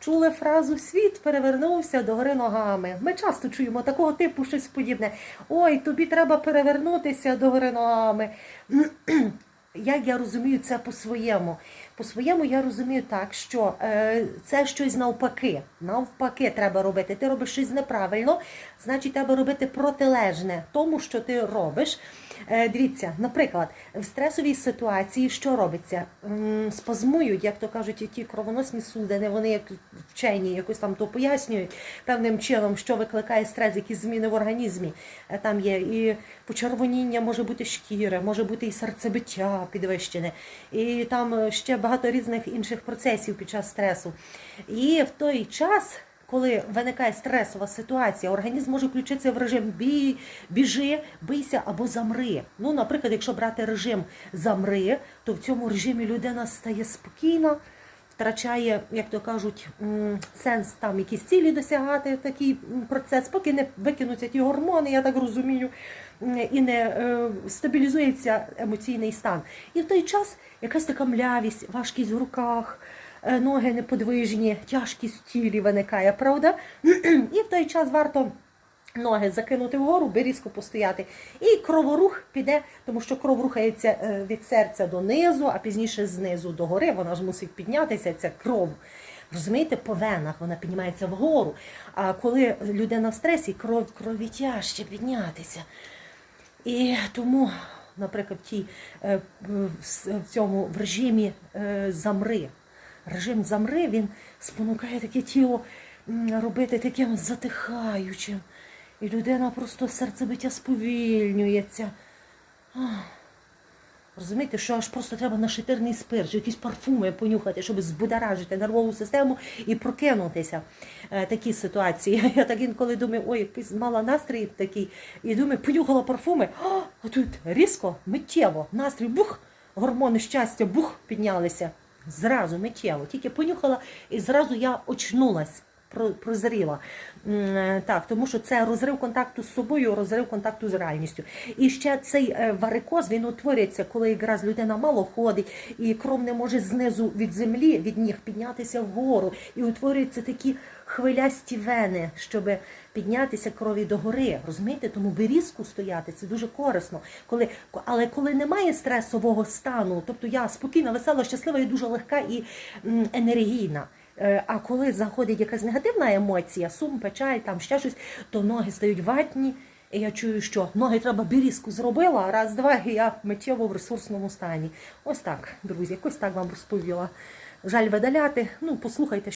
Чули фразу Світ перевернувся догори ногами. Ми часто чуємо такого типу щось подібне. Ой, тобі треба перевернутися догори ногами. Як я розумію це по-своєму? По-своєму я розумію так, що е, це щось навпаки. Навпаки, треба робити. Ти робиш щось неправильно, значить, треба робити протилежне тому, що ти робиш. Е, дивіться, наприклад, в стресовій ситуації що робиться? Спазмують, як то кажуть, ті кровоносні судини, вони як вчені якось там то пояснюють певним чином, що викликає стрес, які зміни в організмі. Е, Там є і почервоніння, може бути шкіри, може бути і серцебиття підвищене, і там е, ще багато різних інших процесів під час стресу. І в той час. Коли виникає стресова ситуація, організм може включитися в режим бій, біжи, бийся або замри. Ну, наприклад, якщо брати режим замри, то в цьому режимі людина стає спокійна, втрачає, як то кажуть, сенс там якісь цілі досягати такий процес, поки не викинуться ті гормони, я так розумію, і не е, стабілізується емоційний стан. І в той час якась така млявість, важкість в руках. Е, Ноги неподвижні, тяжкість тілі виникає, правда? І в той час варто ноги закинути вгору, би різко постояти. І кроворух піде, тому що кров рухається е, від серця донизу, а пізніше знизу до гори. Вона ж мусить піднятися, ця кров. Розумієте, по венах вона піднімається вгору. А коли людина в стресі, кров крові тяжче піднятися. І тому, наприклад, е, в цьому в режимі замри. Режим замри він спонукає таке тіло робити таким затихаючим. І людина просто серцебиття сповільнюється. Розумієте, що аж просто треба нашатирний спирт, якісь парфуми понюхати, щоб збудоражити нервову систему і прокинутися. Е, такі ситуації. Я так інколи думаю, ой, якийсь мала настрій такий, і думаю, понюхала парфуми, а тут різко, миттєво, настрій, бух, гормони щастя, бух, піднялися. Зразу миттєво. Тільки понюхала, і зразу я очнулась. Про- Прозріла. Е, Так, тому що це розрив контакту з собою, розрив контакту з реальністю. І ще цей е, варикоз він утворюється, коли якраз людина мало ходить, і кров не може знизу від землі, від ніг піднятися вгору. І утворюються такі хвилясті вени, щоб піднятися крові до гори. Розумієте? Тому берізку стояти це дуже корисно. Коли, але коли немає стресового стану, тобто я спокійна, весела, щаслива і дуже легка і енергійна. Е, А коли заходить якась негативна емоція, сум, печаль, там ще щось, то ноги стають ватні. І я чую, що ноги треба бірізку зробила, раз, два, і я миттєво в ресурсному стані. Ось так, друзі, якось так вам розповіла. Жаль видаляти. Ну, послухайте.